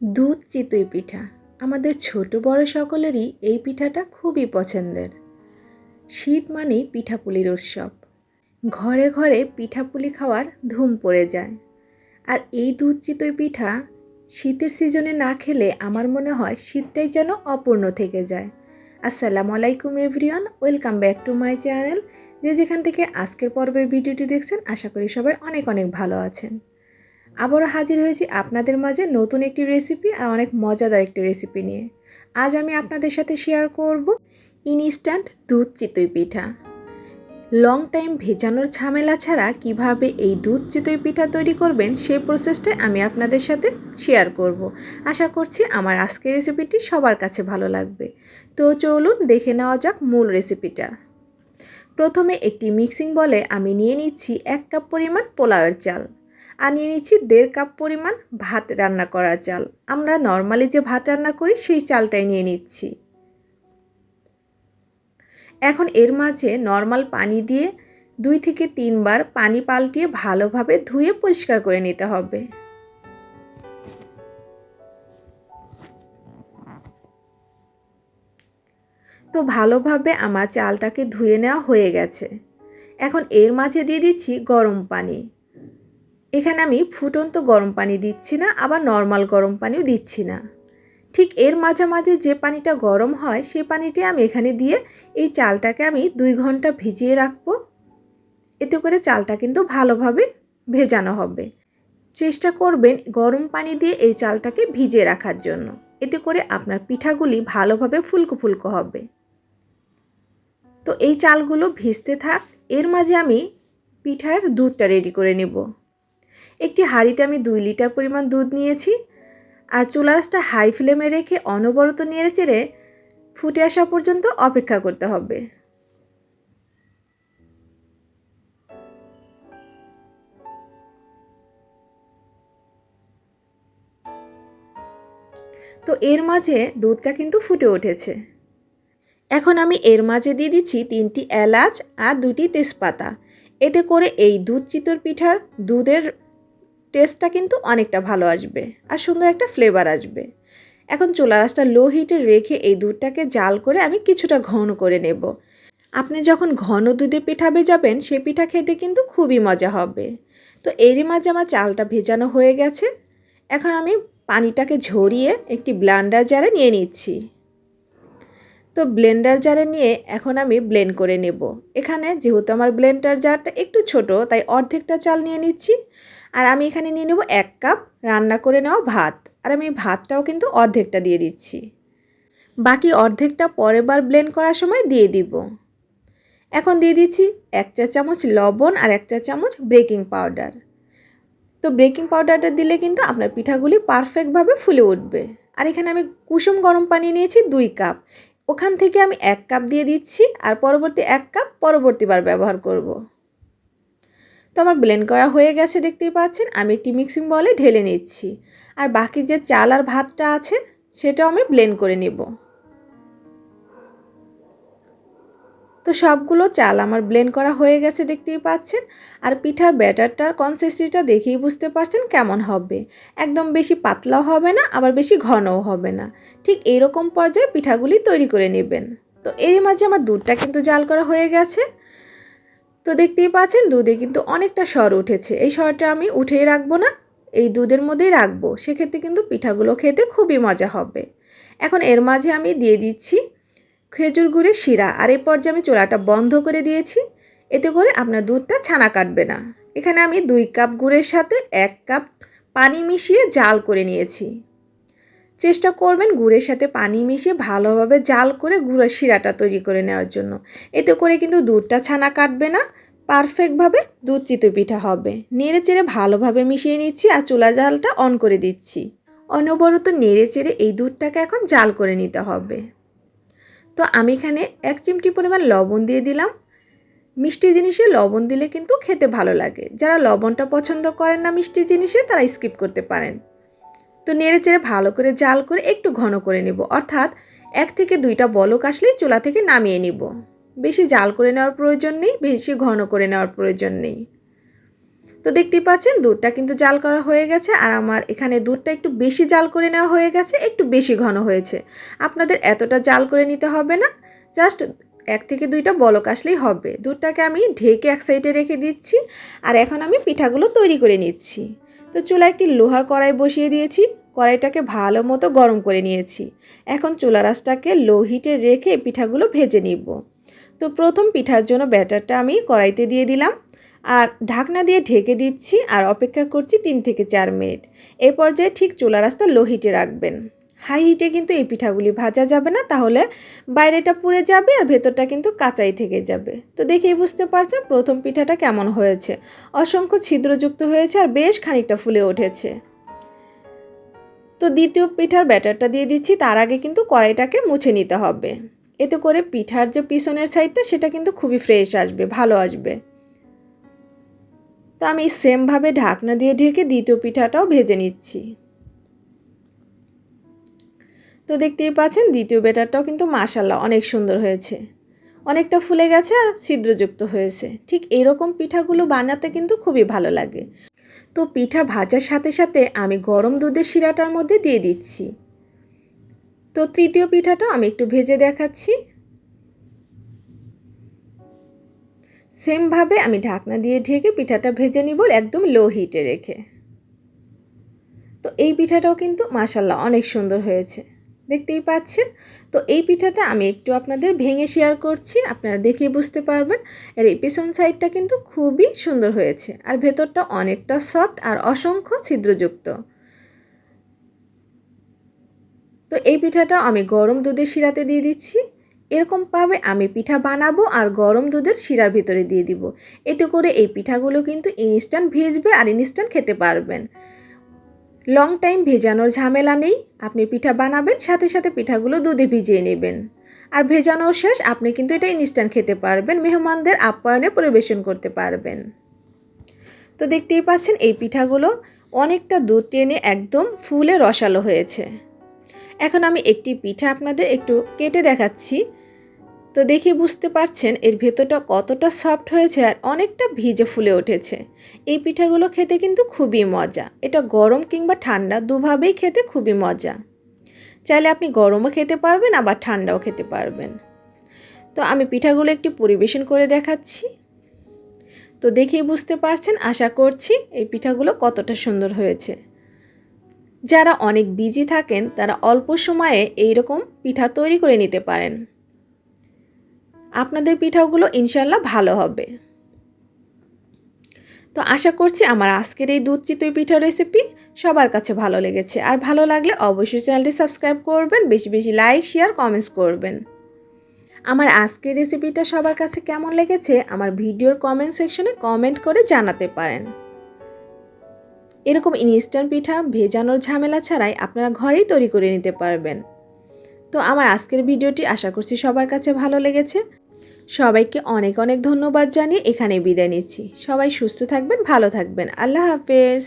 দুধ চিতই পিঠা। আমাদের ছোট বড় সকলেরই এই পিঠাটা খুবই পছন্দের। শীত মানেই পিঠাপুলির উৎসব। ঘরে ঘরে পিঠাপুলি খাওয়ার ধুম পড়ে যায়। আর এই দুধ চিতই পিঠা শীতের সিজনে না খেলে আমার মনে হয় শীতটাই যেন অপূর্ণ থেকে যায়। আসসালামু আলাইকুম everyone, welcome back to my channel. যে যেখান থেকে আজকের পর্বের ভিডিওটি দেখছেন, আশা করি সবাই অনেক অনেক ভালো আছেন। আবারও হাজির হয়েছি আপনাদের মাঝে নতুন একটি রেসিপি আর অনেক মজাদার একটি রেসিপি নিয়ে। আজ আমি আপনাদের সাথে শেয়ার করব ইনস্ট্যান্ট দুধ চিতই পিঠা। লং টাইম ভেজানোর ঝামেলা ছাড়া কীভাবে এই দুধ চিতই পিঠা তৈরি করবেন সেই প্রসেসটাই আমি আপনাদের সাথে শেয়ার করব। আশা করছি আমার আজকের রেসিপিটি সবার কাছে ভালো লাগবে। তো চলুন দেখে নেওয়া যাক মূল রেসিপিটা প্রথমে একটি মিক্সিং বলে আমি নিয়ে নিচ্ছি এক কাপ পরিমাণ পোলাওয়ের চাল। আর নিয়ে নিচ্ছি দেড় কাপ পরিমাণ ভাত রান্না করা চাল। আমরা নর্মালি যে ভাত রান্না করি, সেই চালটাই নিয়ে নিচ্ছি। এখন এর মাঝে নর্মাল পানি দিয়ে দুই থেকে তিনবার পানি পাল্টিয়ে ভালোভাবে ধুয়ে পরিষ্কার করে নিতে হবে। তো ভালোভাবে আমার চালটাকে ধুয়ে নেওয়া হয়ে গেছে। এখন এর মাঝে দিয়ে দিচ্ছি গরম পানি। এখানে আমি ফুটন্ত গরম পানি দিচ্ছি না, আবার নর্মাল গরম পানিও দিচ্ছি না। ঠিক এর মাঝামাঝি যে পানিটা গরম হয় সেই পানিটি আমি এখানে দিয়ে এই চালটাকে আমি দুই ঘণ্টা ভিজিয়ে রাখব। এতে করে চালটা কিন্তু ভালোভাবে ভেজানো হবে। চেষ্টা করবেন গরম পানি দিয়ে এই চালটাকে ভিজিয়ে রাখার জন্য। এতে করে আপনার পিঠাগুলি ভালোভাবে ফুলকো ফুলকো হবে। তো এই চালগুলো ভিজতে থাক, এর মাঝে আমি পিঠার দুধটা রেডি করে নেব। একটি হাঁড়িতে আমি দুই লিটার পরিমাণ দুধ নিয়েছি আর চুলাসটা হাই ফ্লেমে রেখে অনবরত নেড়ে চেড়ে ফুটে আসা পর্যন্ত অপেক্ষা করতে হবে। তো এর মাঝে দুধটা কিন্তু ফুটে উঠেছে। এখন আমি এর মাঝে দিয়ে দিচ্ছি তিনটি এলাচ আর দুটি তেজপাতা। এতে করে এই দুধ চিতর পিঠার দুধের টেস্টটা কিন্তু অনেকটা ভালো আসবে আর সুন্দর একটা ফ্লেভার আসবে। এখন চুলা রাসটা লো হিটে রেখে এই দুধটাকে জাল করে আমি কিছুটা ঘন করে নেব। আপনি যখন ঘন দুধে পিঠা ভেজাবেন, সে পিঠা খেতে কিন্তু খুবই মজা হবে। তো এরই মাঝে আমার চালটা ভেজানো হয়ে গেছে। এখন আমি পানিটাকে ঝরিয়ে একটি ব্লান্ডার জারে নিয়ে নিচ্ছি। তো ব্লেন্ডার জারে নিয়ে এখন আমি ব্লেন্ড করে নেব। এখানে যেহেতু আমার ব্লেন্ডার জারটা একটু ছোট, তাই অর্ধেকটা চাল নিয়ে নিচ্ছি। আর আমি এখানে নিয়ে নেব এক কাপ রান্না করে নেওয়া ভাত। আর আমি ভাতটাও কিন্তু অর্ধেকটা দিয়ে দিচ্ছি। বাকি অর্ধেকটা পরের বার ব্লেন্ড করার সময় দিয়ে দিব। এখন দিয়ে দিচ্ছি এক চা চামচ লবণ আর এক চা চামচ বেকিং পাউডার তো বেকিং পাউডারটা দিলে কিন্তু আপনার পিঠাগুলি পারফেক্টভাবে ফুলে উঠবে। আর এখানে আমি কুসুম গরম পানি নিয়েছি দুই কাপ। ওখান থেকে আমি এক কাপ দিয়ে দিচ্ছি আর পরবর্তী এক কাপ পরবর্তীবার ব্যবহার করব। তো আমার ব্লেন্ড করা হয়ে গেছে, দেখতেই পাচ্ছেন। আমি একটি মিক্সিং বলে ঢেলে নিচ্ছি। আর বাকি যে চাল আর ভাতটা আছে, সেটাও আমি ব্লেন্ড করে নেব। তো সবগুলো চাল আমার ব্লেন্ড করা হয়ে গেছে, দেখতেই পাচ্ছেন। আর পিঠার ব্যাটারটার কনসিস্টেন্সিটা দেখেই বুঝতে পারছেন কেমন হবে। একদম বেশি পাতলাও হবে না, আবার বেশি ঘনও হবে না। ঠিক এরকম পর্যায়ে পিঠাগুলি তৈরি করে নেবেন। তো এরই মাঝে আমার দুধটা কিন্তু জাল করা হয়ে গেছে। তো দেখতেই পাচ্ছেন দুধে কিন্তু অনেকটা স্বর উঠেছে। এই স্বরটা আমি উঠেই রাখব না, এই দুধের মধ্যেই রাখব। সেক্ষেত্রে কিন্তু পিঠাগুলো খেতে খুবই মজা হবে। এখন এর মাঝে আমি দিয়ে দিচ্ছি খেজুর গুড়ের শিরা আর এই পর্যায়ে আমি চোলাটা বন্ধ করে দিয়েছি। এতে করে আপনার দুধটা ছানা কাটবে না। এখানে আমি দুই কাপ গুড়ের সাথে এক কাপ পানি মিশিয়ে জাল করে নিয়েছি। চেষ্টা করবেন গুড়ের সাথে পানি মিশিয়ে ভালোভাবে জাল করে গুড়ের শিরাটা তৈরি করে নেওয়ার জন্য। এতে করে কিন্তু দুধটা ছানা কাটবে না পারফেক্টভাবে দুধ চিতই পিঠা হবে। নেড়ে চেড়ে ভালোভাবে মিশিয়ে নিচ্ছি আর চুলা জালটা অন করে দিচ্ছি। অনবরত নেড়ে চেড়ে এই দুধটাকে এখন জাল করে নিতে হবে। তো আমি এখানে এক চিমটি পরিমাণ লবণ দিয়ে দিলাম। মিষ্টি জিনিসে লবণ দিলে কিন্তু খেতে ভালো লাগে। যারা লবণটা পছন্দ করেন না মিষ্টি জিনিসে তারা স্কিপ করতে পারেন। তো নেড়ে চেড়ে ভালো করে জাল করে একটু ঘন করে নেব। অর্থাৎ এক থেকে দুইটা বলক আসলেই চুলা থেকে নামিয়ে নিব। বেশি জাল করে নেওয়ার প্রয়োজন নেই, বেশি ঘন করে নেওয়ার প্রয়োজন নেই। তো দেখতেই পাচ্ছেন, দুধটা কিন্তু জাল করা হয়ে গেছে আর আমার এখানে দুধটা একটু বেশি জাল করে নেওয়া হয়ে গেছে, একটু বেশি ঘন হয়েছে। আপনাদের এতটা জাল করে নিতে হবে না, জাস্ট এক থেকে দুইটা বলক আসলেই হবে। দুধটাকে আমি ঢেকে এক সাইডে রেখে দিচ্ছি আর এখন আমি পিঠাগুলো তৈরি করে নিচ্ছি। তো চুলা একটি লোহার কড়াই বসিয়ে দিয়েছি। কড়াইটাকে ভালো মতো গরম করে নিয়েছি। এখন চুলা রাসটাকে লো হিটে রেখে পিঠাগুলো ভেজে নিব। তো প্রথম পিঠার জন্য ব্যাটারটা আমি কড়াইতে দিয়ে দিলাম। আর ঢাকনা দিয়ে ঢেকে দিচ্ছি আর অপেক্ষা করছি তিন থেকে চার মিনিট। এ পর্যায়ে ঠিক চুলা রাসটা লো হিটে রাখবেন। হাই হিটে কিন্তু এই পিঠাগুলি ভাজা যাবে না, তাহলে বাইরেটা পুড়ে যাবে আর ভেতরটা কিন্তু কাঁচাই থেকে যাবে। তো দেখেই বুঝতে পারছেন প্রথম পিঠাটা কেমন হয়েছে। অসংখ্য ছিদ্রযুক্ত হয়েছে আর বেশ খানিকটা ফুলে উঠেছে। তো দ্বিতীয় পিঠার ব্যাটারটা দিয়ে দিচ্ছি, তার আগে কিন্তু কড়াইটাকে মুছে নিতে হবে। এতে করে পিঠার যে পিছনের সাইডটা, সেটা কিন্তু খুবই ফ্রেশ আসবে, ভালো আসবে। তো আমি সেমভাবে ঢাকনা দিয়ে ঢেকে দ্বিতীয় পিঠাটাও ভেজে নিচ্ছি। তো দেখতেই পাচ্ছেন দ্বিতীয় বেটারটাও কিন্তু মাশাল্লাহ অনেক সুন্দর হয়েছে। অনেকটা ফুলে গেছে আর ছিদ্রযুক্ত হয়েছে। ঠিক এরকম পিঠাগুলো বানাতে কিন্তু খুবই ভালো লাগে। তো পিঠা ভাজার সাথে সাথে আমি গরম দুধের শিরাটার মধ্যে দিয়ে দিচ্ছি। তো তৃতীয় পিঠাটা আমি একটু ভেজে দেখাচ্ছি। সেমভাবে আমি ঢাকনা দিয়ে ঢেকে পিঠাটা ভেজে নিব একদম লো হিটে রেখে। তো এই পিঠাটাও কিন্তু মাসাল্লাহ অনেক সুন্দর হয়েছে। দেখতেই পাচ্ছেন। তো এই পিঠাটা আমি একটু আপনাদের ভেঙে শেয়ার করছি, আপনারা দেখে বুঝতে পারবেন। এর এই পেছন সাইডটা কিন্তু খুবই সুন্দর হয়েছে আর ভেতরটা অনেকটা সফট আর অসংখ্য ছিদ্রযুক্ত। তো এই পিঠাটা আমি গরম দুধের শিরাতে দিয়ে দিচ্ছি। এরকমভাবে আমি পিঠা বানাবো আর গরম দুধের শিরার ভিতরে দিয়ে দিব। এতে করে এই পিঠাগুলো কিন্তু ইনস্ট্যান্ট ভেজবে আর ইনস্ট্যান্ট খেতে পারবেন। লং টাইম ভেজানোর ঝামেলা নেই। আপনি পিঠা বানাবেন, সাথে সাথে পিঠাগুলো দুধে ভিজিয়ে নেবেন। আর ভেজানো শেষ আপনি কিন্তু এটা ইনস্ট্যান্ট খেতে পারবেন, মেহমানদের আপ্যায়নে পরিবেশন করতে পারবেন। তো দেখতেই পাচ্ছেন এই পিঠাগুলো অনেকটা দুধ টেনে একদম ফুলে রসালো হয়েছে। এখন আমি একটি পিঠা আপনাদের একটু কেটে দেখাচ্ছি। তো দেখে বুঝতে পারছেন এর ভেতরটা কতটা সফট হয়েছে আর অনেকটা ভিজে ফুলে উঠেছে। এই পিঠাগুলো খেতে কিন্তু খুবই মজা। এটা গরম কিংবা ঠান্ডা দুভাবেই খেতে খুবই মজা। চাইলে আপনি গরমও খেতে পারবেন, আবার ঠান্ডাও খেতে পারবেন। তো আমি পিঠাগুলো একটু পরিবেশন করে দেখাচ্ছি। তো দেখেই বুঝতে পারছেন, আশা করছি এই পিঠাগুলো কতটা সুন্দর হয়েছে। যারা অনেক বিজি থাকেন, তারা অল্প সময়ে এই রকম পিঠা তৈরি করে নিতে পারেন। আপনাদের পিঠাগুলো ইনশাল্লাহ ভালো হবে। তো আশা করছি আমার আজকের এই দুধ চিতই পিঠার রেসিপি সবার কাছে ভালো লেগেছে। আর ভালো লাগলে অবশ্যই চ্যানেলটি সাবস্ক্রাইব করবেন, বেশি বেশি লাইক শেয়ার কমেন্টস করবেন। আমার আজকের রেসিপিটা সবার কাছে কেমন লেগেছে আমার ভিডিওর কমেন্ট সেকশনে কমেন্ট করে জানাতে পারেন। এরকম ইনস্ট্যান্ট পিঠা ভেজানোর ঝামেলা ছাড়াই আপনারা ঘরেই তৈরি করে নিতে পারবেন। তো আমার আজকের ভিডিওটি আশা করছি সবার কাছে ভালো লেগেছে। সবাইকে অনেক অনেক ধন্যবাদ জানিয়ে এখানে বিদায় নিচ্ছি। সবাই সুস্থ থাকবেন, ভালো থাকবেন। আল্লাহ হাফেজ।